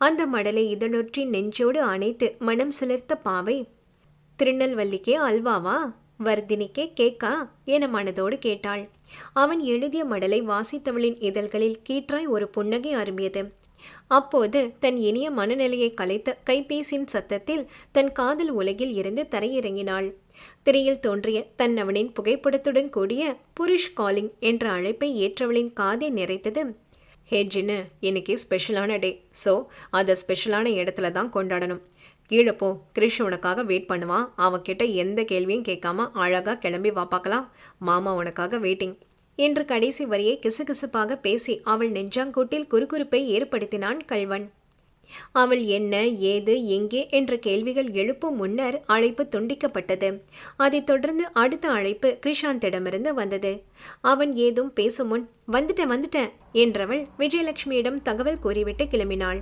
அந்த மடலை இதழொற்றி நெஞ்சோடு அணைத்து மனம் சிலிர்த்த பாவை திருநெல்வல்லிக்கே அல்வாவா? வர்தினிக்கே கேக்கா? என மனதோடு கேட்டாள். அவன் எழுதிய மடலை வாசித்தவளின் இதழ்களில் கீற்றாய் ஒரு புன்னகை அரும்பியது. அப்போது தன் இனிய மனநிலையை கலைத்த கைபேசியின் சத்தத்தில் தன் காதல் உலகில் இருந்து தரையிறங்கினாள். திரையில் தோன்றிய தன் அவனின் புகைப்படத்துடன் கூடிய புருஷ் காலிங் என்ற அழைப்பை ஏற்றவளின் காதை நிறைத்தது ஹே ஜின்னு இன்னைக்கு ஸ்பெஷலான டே ஸோ அதை ஸ்பெஷலான இடத்துல தான் கொண்டாடணும். கீழே போ. கிரிஷ் உனக்காக வெயிட் பண்ணுவான். அவன்கிட்ட எந்த கேள்வியும் கேட்காம அழகாக கிளம்பி வா பார்க்கலாம். மாமா உனக்காக வெயிட்டிங் என்று கடைசி வரியை கிசுகிசுப்பாக பேசி அவள் நெஞ்சாங்கூட்டில் குறுகுறுப்பை ஏற்படுத்தினான் கல்வன். அவள் என்ன ஏது எங்கே என்ற கேள்விகள் எழுப்பும் முன்னர் அழைப்பு துண்டிக்கப்பட்டது. அதைத் தொடர்ந்து அடுத்த அழைப்பு கிருஷாந்திடமிருந்து வந்தது. அவன் ஏதும் பேசும் முன் வந்துட்டேன் வந்துட்டேன் என்றவள் விஜயலட்சுமியிடம் தகவல் கூறிவிட்டு கிளம்பினாள்.